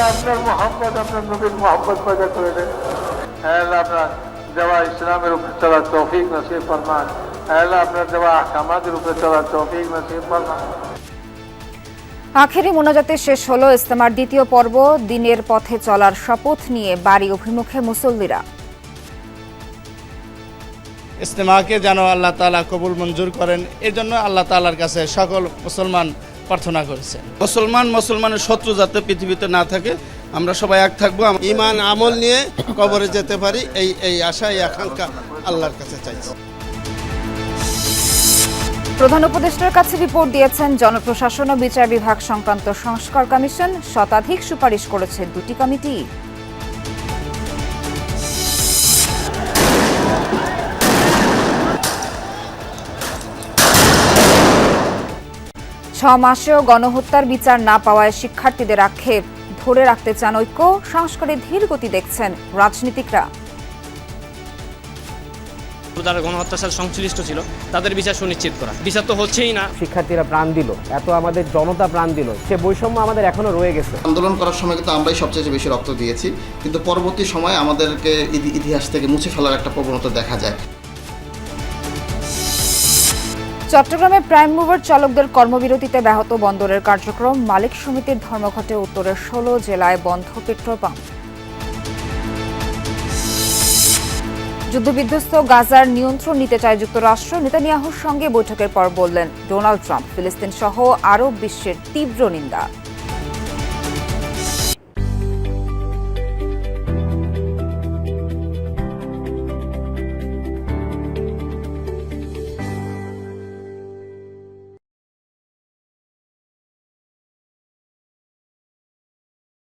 আপনার মোহাম্মদ আপনার নবীর মোহাম্মদ পয়দা করে দেন হ্যাঁ আপনার দেওয়া ইসলামের উপরে তৌফিক নসিব ফরমান হ্যাঁ আপনার দেওয়া উপরে তৌফিক নসিব ফরমান আখেরি মোনাজাতে শেষ হলো ইস্তেমার দ্বিতীয় পর্ব, দিনের পথে চলার শপথ নিয়ে বাড়ি অভিমুখে মুসল্লিরা। ইস্তেমাকে যেন আল্লাহ তালা কবুল মঞ্জুর করেন এর জন্য আল্লাহ তালার কাছে সকল মুসলমান প্রার্থনা করেছেন। মুসলমান মুসলমানের শত্রু যাতে পৃথিবীতে না থাকে আমরা সবাই এক থাকব। ইমান আমল নিয়ে কবরে যেতে পারি এই এই আশা এই আকাঙ্ক্ষা আল্লাহর কাছে চাইছি। প্রধান উপদেষ্টার কাছে রিপোর্ট দিয়েছেন জনপ্রশাসন ও বিচার বিভাগ সংক্রান্ত সংস্কার কমিশন শতাধিক সুপারিশ করেছে দুটি কমিটি। মাসেও গণহত্যার বিচার না পাওয়ায় শিক্ষার্থীদের আক্ষেপ। ধরে রাখতে চান ঐক্য সংস্কারে ধীর গতি দেখছেন রাজনীতিকরা। যারা গণহত্যার সাথে সংশ্লিষ্ট ছিল তাদের বিচার সুনিশ্চিত করা। বিচার তো হচ্ছেই না। শিক্ষার্থীরা প্রাণ দিল এত আমাদের জনতা প্রাণ দিল সে বৈষম্য আমাদের এখনও রয়ে গেছে। আন্দোলন করার সময় কিন্তু আমরাই সবচেয়ে বেশি রক্ত দিয়েছি কিন্তু পরবর্তী সময় আমাদেরকে ইতি- ইতিহাস থেকে মুছে ফেলার একটা প্রবণতা দেখা যায়। চট্টগ্রামে প্রাইম মুভার চালকদের কর্মবিরতিতে ব্যাহত বন্দরের কার্যক্রম মালিক সমিতির ধর্মঘটে উত্তরের ষোলো জেলায় বন্ধ পেট্রোল পাম্প। যুদ্ধবিধ্বস্ত গাজার নিয়ন্ত্রণ নিতে চায় যুক্তরাষ্ট্র, নেতানিয়াহুর সঙ্গে বৈঠকের পর বললেন ডোনাল্ড ট্রাম্প। ফিলিস্তিন সহ আরব বিশ্বের তীব্র নিন্দা।